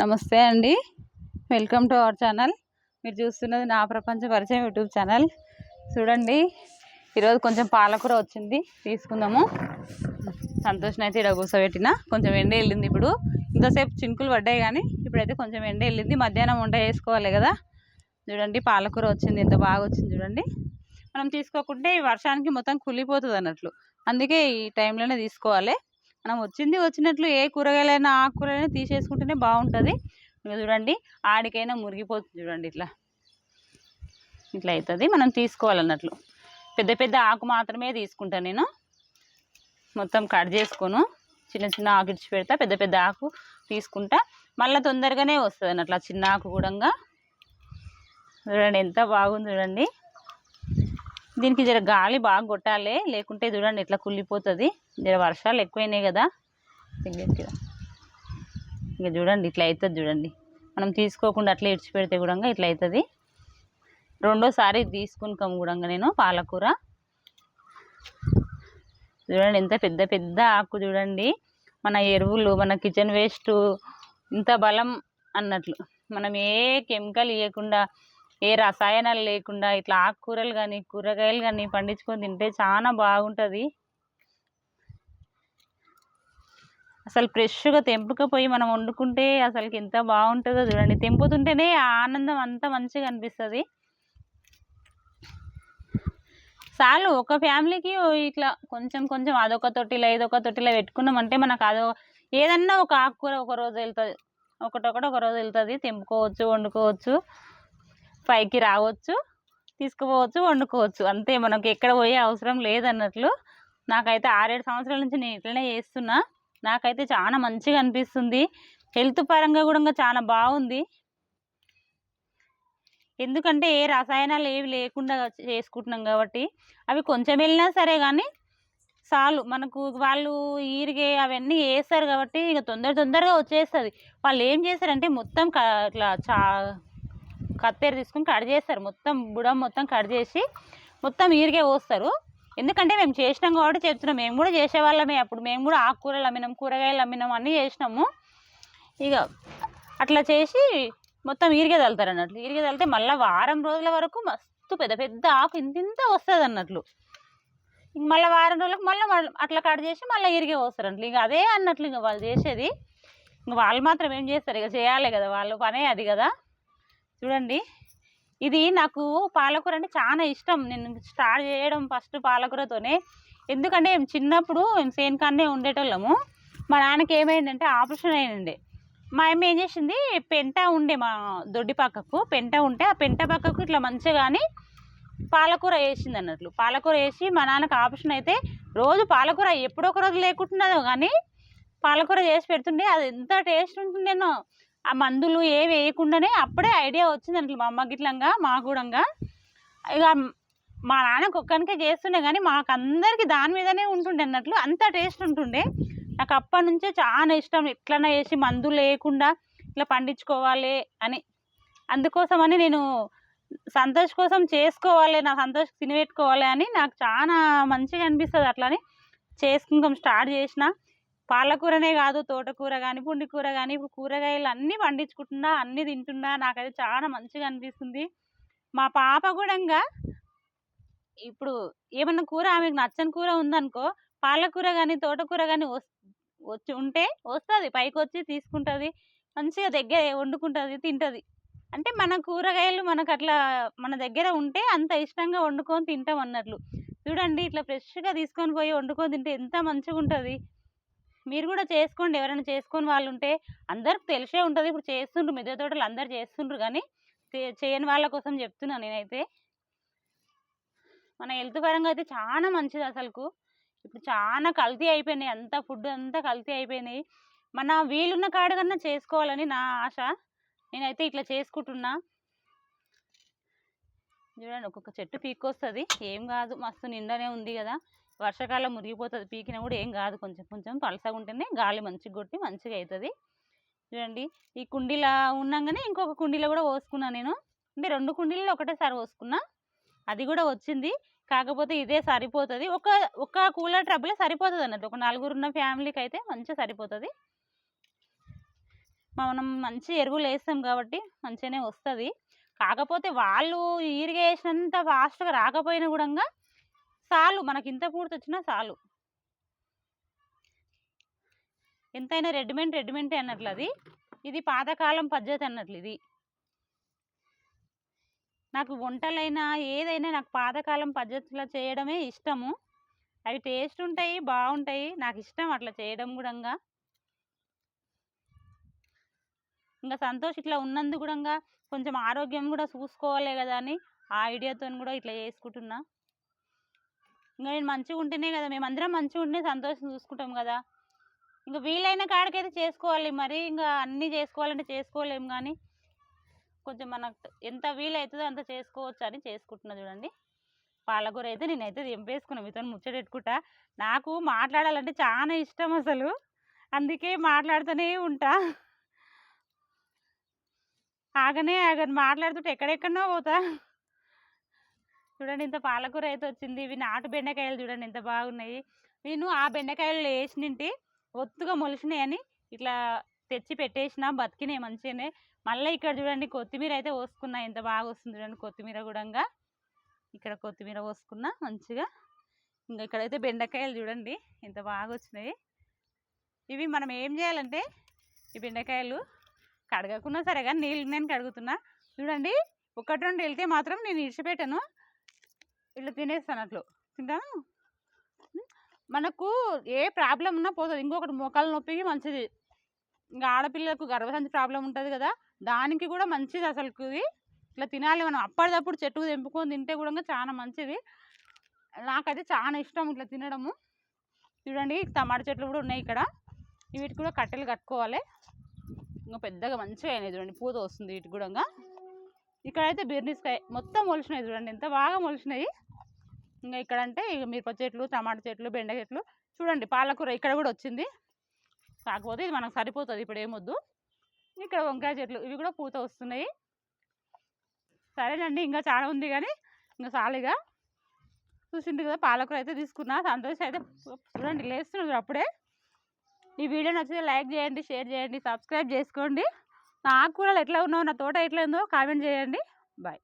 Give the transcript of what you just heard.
నమస్తే అండి. Welcome to our channel మీరు చూస్తున్నది నా ప్రపంచ పరిచయం యూట్యూబ్ ఛానల్ చూడండి ఈరోజు కొంచెం పాలకూర వచ్చింది తీసుకుందాము. సంతోషం అయితే ఇక్కడ కూర్చోబెట్టిన కొంచెం ఎండ వెళ్ళింది ఇప్పుడు. ఇంతసేపు చినుకులు పడ్డాయి కానీ ఇప్పుడైతే కొంచెం ఎండ వెళ్ళింది. మధ్యాహ్నం వంట వేసుకోవాలి కదా. చూడండి పాలకూర వచ్చింది ఎంత బాగా వచ్చింది చూడండి. మనం తీసుకోకుంటే ఈ వర్షానికి మొత్తం కులిపోతుంది అన్నట్లు అందుకే ఈ టైంలోనే తీసుకోవాలి. మనం వచ్చింది వచ్చినట్లు ఏ కూరగాయలైనా ఆకుకూరైనా తీసేసుకుంటేనే బాగుంటుంది. చూడండి ఆడికైనా మురిగిపోతుంది చూడండి ఇట్లా. ఇట్లా అవుతుంది మనం తీసుకోవాలన్నట్లు. పెద్ద పెద్ద ఆకు మాత్రమే తీసుకుంటాను నేను. మొత్తం కట్ చేసుకోను. చిన్న చిన్న ఆకు ఇడిచి పెడతా పెద్ద పెద్ద ఆకు తీసుకుంటా. మళ్ళీ తొందరగానే వస్తుంది అన్నట్లు చిన్న ఆకు కూడా చూడండి ఎంత బాగుంది చూడండి. దీనికి జర గాలి బాగా కొట్టాలి. లేకుంటే చూడండి ఇట్లా కుళ్ళిపోతుంది. జర వర్షాలు ఎక్కువైనాయి కదా. ఇంకా ఇక చూడండి ఇట్లా అవుతుంది చూడండి. మనం తీసుకోకుండా అట్లా ఇడిచిపెడితే కూడా ఇట్లా అవుతుంది రెండోసారి తీసుకున్నాం కూడా నేను పాలకూర. చూడండి ఎంత పెద్ద పెద్ద ఆకు చూడండి. మన ఎరువులు మన కిచెన్ వేస్ట్ ఇంత బలం అన్నట్లు. మనం ఏ కెమికల్ ఇవ్వకుండా ఏ రసాయనాలు లేకుండా ఇట్లా ఆకుకూరలు కానీ కూరగాయలు కానీ పండించుకొని తింటే చాలా బాగుంటుంది. అసలు ఫ్రెష్గా తెంపుకపోయి మనం వండుకుంటే అసలుకి ఎంత బాగుంటుందో చూడండి. తెంపుతుంటేనే ఆ ఆనందం అంతా మంచిగా అనిపిస్తుంది. చాలు ఒక ఫ్యామిలీకి ఇట్లా కొంచెం కొంచెం అదొక తొట్టిలో ఇదొక తొట్టిలో పెట్టుకున్నామంటే మనకు అదో ఏదన్నా ఒక ఆకుకూర ఒక రోజు వెళ్తుంది. ఒకటొకటి ఒక రోజు వెళ్తుంది. తెంపుకోవచ్చు వండుకోవచ్చు. పైకి రావచ్చు తీసుకుపోవచ్చు వండుకోవచ్చు. అంతే మనకు ఎక్కడ పోయే అవసరం లేదన్నట్లు. నాకైతే ఆరేడు సంవత్సరాల నుంచి నేను ఇట్లనే చేస్తున్నా. నాకైతే చాలా మంచిగా అనిపిస్తుంది. హెల్త్ పరంగా కూడా చాలా బాగుంది. ఎందుకంటే ఏ రసాయనాలు ఏవి లేకుండా చేసుకుంటున్నాం కాబట్టి అవి కొంచెం వెళ్ళినా సరే కానీ చాలు. మనకు వాళ్ళు ఈరిగే అవన్నీ వేస్తారు కాబట్టి ఇక తొందర తొందరగా వచ్చేస్తుంది. వాళ్ళు ఏం చేస్తారంటే మొత్తం ఇట్లా చా కత్తెర తీసుకుని కట్ చేస్తారు. మొత్తం బుడం మొత్తం కట్ చేసి మొత్తం ఈరిగే పోస్తారు. ఎందుకంటే మేము చేసినాం కాబట్టి చెప్తున్నాం. మేము కూడా చేసేవాళ్ళమే అప్పుడు మేము కూడా ఆకుకూరలు అమ్మినాం కూరగాయలు అమ్మినాం అన్నీ చేసినాము. ఇక అట్లా చేసి మొత్తం ఈరిగే తల్లుతారు అన్నట్లు. ఈరిగే తల్లితే మళ్ళీ వారం రోజుల వరకు మస్తు పెద్ద పెద్ద ఆకు ఇంత ఇంత వస్తుంది అన్నట్లు. ఇంక మళ్ళీ వారం రోజులకు మళ్ళీ అట్లా కట్ చేసి మళ్ళీ ఇరిగే పోస్తారు అన్నట్లు. ఇంక అదే అన్నట్లు ఇక వాళ్ళు చేసేది. ఇంక వాళ్ళు మాత్రం ఏం చేస్తారు? ఇక చేయాలి కదా. వాళ్ళు పనే అది కదా. చూడండి. ఇది నాకు పాలకూర అంటే చాలా ఇష్టం. నేను స్టార్ట్ చేయడం ఫస్ట్ పాలకూరతోనే. ఎందుకంటే మేము చిన్నప్పుడు మేము సేన్కాన్నే ఉండేటోళ్ళము. మా నాన్నకి ఏమైందంటే ఆపరేషన్ అయింది మా అమ్మ ఏం చేసింది? పెంట ఉండే మా దొడ్డి పక్కకు పెంట ఉంటే ఆ పెంట పక్కకు ఇట్లా మంచిగాని పాలకూర వేసింది అన్నట్లు. పాలకూర వేసి మా నాన్నకు ఆపరేషన్ అయితే రోజు పాలకూర ఎప్పుడో ఒక రోజు లేకుంటున్నదో కానీ పాలకూర చేసి పెడుతుండే. అది ఎంత టేస్ట్ ఉంటుండేనో ఆ మందులు ఏ వేయకుండానే అప్పుడే ఐడియా వచ్చింది అన్నట్లు మా అమ్మ గిట్లంగా మా కూడా ఇక మా నాన్నకు ఒక్కనికే చేస్తుండే కానీ మాకు అందరికీ దాని మీదనే ఉంటుండే అన్నట్లు అంత టేస్ట్ ఉంటుండే. నాకు అప్పటి నుంచే చాలా ఇష్టం ఎట్లన్నా వేసి మందులు లేకుండా ఇట్లా పండించుకోవాలి అని. అందుకోసమని నేను సంతోష్ కోసం చేసుకోవాలి నా సంతోష్ తినిపెట్టుకోవాలి అని నాకు చాలా మంచిగా అనిపిస్తుంది అట్లని. చేసుకుంటాం స్టార్ట్ చేసిన. పాలకూరనే కాదు తోటకూర కానీ పుండికూర కానీ ఇప్పుడు కూరగాయలు అన్నీ పండించుకుంటున్నా అన్నీ తింటున్నా నాకైతే చాలా మంచిగా అనిపిస్తుంది. మా పాప కూడా ఇప్పుడు ఏమన్నా కూర ఆమెకు నచ్చని కూర ఉందనుకో పాలకూర కానీ తోటకూర కానీ వచ్చి ఉంటే వస్తుంది పైకి వచ్చి తీసుకుంటుంది మంచిగా దగ్గర వండుకుంటుంది తింటుంది. అంటే మన కూరగాయలు మనకు అట్లా మన దగ్గర ఉంటే అంత ఇష్టంగా వండుకొని తింటాం అన్నట్లు. చూడండి ఇట్లా ఫ్రెష్గా తీసుకొని పోయి వండుకొని తింటే ఎంత మంచిగా ఉంటుంది మీరు కూడా చేసుకోండి. ఎవరైనా చేసుకొని వాళ్ళు ఉంటే అందరికి తెలిసే ఉంటుంది. ఇప్పుడు చేస్తుండ్రు మిద్దె తోటలు అందరు చేస్తుండ్రు కానీ చేయని వాళ్ళ కోసం చెప్తున్నాను నేనైతే. మన హెల్త్ పరంగా అయితే చాలా మంచిది అసలుకు. ఇప్పుడు చాలా కల్తీ అయిపోయినాయి. అంతా ఫుడ్ అంతా కల్తీ అయిపోయినాయి. మన వీలున్న కాడ కన్నా చేసుకోవాలని నా ఆశ. నేనైతే ఇట్లా చేసుకుంటున్నా. చూడండి ఒక్కొక్క చెట్టు పీక్కొస్తుంది. ఏం కాదు. మస్తు నిండనే ఉంది కదా. వర్షాకాలం మురిగిపోతుంది పీకినా కూడా ఏం కాదు. కొంచెం కొంచెం పలసగా ఉంటేనే గాలి మంచిగా కొట్టి మంచిగా అవుతుంది చూడండి ఈ కుండీలో ఉన్నాగానే ఇంకొక కుండీలో కూడా పోసుకున్నా నేను. అంటే రెండు కుండీలలో ఒకటేసారి పోసుకున్నా. అది కూడా వచ్చింది. కాకపోతే ఇదే సరిపోతుంది. ఒక ఒక కూలర్ ట్రబులే సరిపోతుంది అన్నట్టు. ఒక నలుగురు ఉన్న ఫ్యామిలీకి అయితే మంచిగా సరిపోతుంది. మనం మంచి ఎరువులు వేస్తాం కాబట్టి మంచిగానే వస్తుంది. కాకపోతే వాళ్ళు ఈరిగా ఫాస్ట్గా రాకపోయినా కూడా చాలు మనకి ఇంత పూర్తి వచ్చినా చాలు. ఎంతైనా రెడ్మెంట్ రెడీమేడే అన్నట్లు అది. ఇది పాతకాలం పద్ధతి అన్నట్లు ఇది. నాకు వంటలైనా ఏదైనా నాకు పాతకాలం పద్ధతిలో చేయడమే ఇష్టము. అవి టేస్ట్ ఉంటాయి బాగుంటాయి. నాకు ఇష్టం అట్లా చేయడం కూడా ఇంకా సంతోష్ ఇట్లా ఉన్నందు కూడా కొంచెం ఆరోగ్యం కూడా చూసుకోవాలి కదా అని ఆ ఐడియాతో కూడా ఇట్లా చేసుకుంటున్నా. ఇంకా నేను మంచిగా ఉంటేనే కదా మేము అందరం మంచిగా ఉంటే సంతోషం చూసుకుంటాం కదా. ఇంకా వీలైన కాడికైతే చేసుకోవాలి మరి ఇంకా అన్నీ చేసుకోవాలంటే చేసుకోలేము కానీ కొంచెం మనకు ఎంత వీలవుతుందో అంత చేసుకోవచ్చు అని చేసుకుంటున్నా చూడండి. పాలకూర అయితే నేనైతే తెంపేసుకున్నా మీతో ముచ్చట పెట్టుకుంటా నాకు మాట్లాడాలంటే చాలా ఇష్టం అసలు. అందుకే మాట్లాడుతూనే ఉంటా. ఆగనే ఆగని మాట్లాడుతుంటే ఎక్కడెక్కడనో పోతా. చూడండి ఇంత పాలకూర అయితే వచ్చింది. ఇవి నాటు బెండకాయలు చూడండి ఎంత బాగున్నాయి. నేను ఆ బెండకాయలు వేసినింటి ఒత్తుగా మొలిసినాయని ఇట్లా తెచ్చి పెట్టేసిన బతికినాయి మంచిగానే. మళ్ళీ ఇక్కడ చూడండి కొత్తిమీర అయితే పోసుకున్నా. ఎంత బాగా వస్తుంది చూడండి కొత్తిమీర కూడా ఇక్కడ కొత్తిమీర పోసుకున్నా మంచిగా. ఇంకా ఇక్కడైతే బెండకాయలు చూడండి ఎంత బాగా వచ్చినాయి. ఇవి మనం ఏం చేయాలంటే ఈ బెండకాయలు కడగకున్నా సరే కానీ నీళ్ళు నేను కడుగుతున్నా. చూడండి ఒకటి రెండు వెళ్తే మాత్రం నేను ఇడిచిపెట్టాను. ఇట్లా తినేస్తాను అట్లు తింటాను మనకు ఏ ప్రాబ్లం ఉన్నా పోతుంది. ఇంకొకటి మోకాలు నొప్పికి మంచిది. ఇంకా ఆడపిల్లలకు గర్భసంచి ప్రాబ్లం ఉంటుంది కదా దానికి కూడా మంచిది అసలు ఇది ఇట్లా తినాలి మనం. అప్పటిదప్పుడు చెట్టుకు తెంపుకొని తింటే కూడా చాలా మంచిది. నాకైతే చాలా ఇష్టం ఇట్లా తినడము. చూడండి టమాటా చెట్లు కూడా ఉన్నాయి ఇక్కడ. వీటికి కూడా కట్టెలు కట్టుకోవాలి. ఇంకా పెద్దగా మంచిగా అయినాయి చూడండి. పూత వస్తుంది వీటికి కూడా ఇక్కడైతే బిర్నిస్కాయ మొత్తం మొలిచినాయి చూడండి. ఎంత బాగా మొలిచినాయి. ఇంకా ఇక్కడ అంటే ఇక మిరప చెట్లు టమాటా చెట్లు బెండ చెట్లు. చూడండి పాలకూర ఇక్కడ కూడా వచ్చింది. కాకపోతే ఇది మనకు సరిపోతుంది ఇప్పుడు ఏమొద్దు. ఇక్కడ వంకాయ చెట్లు ఇవి కూడా పూత వస్తున్నాయి. సరేనండి ఇంకా చాలా ఉంది కానీ ఇంకా సాలిగా చూసిండు కదా పాలకూర అయితే తీసుకున్నా సంతోష్ అయితే చూడండి లేస్తున్నాడు అప్పుడే. ఈ వీడియో నచ్చితే లైక్ చేయండి షేర్ చేయండి సబ్స్క్రైబ్ చేసుకోండి. నా ఆకుకూరలు ఎట్లా ఉన్నావు నా తోట ఎట్లా ఉందో కామెంట్ చేయండి. బాయ్.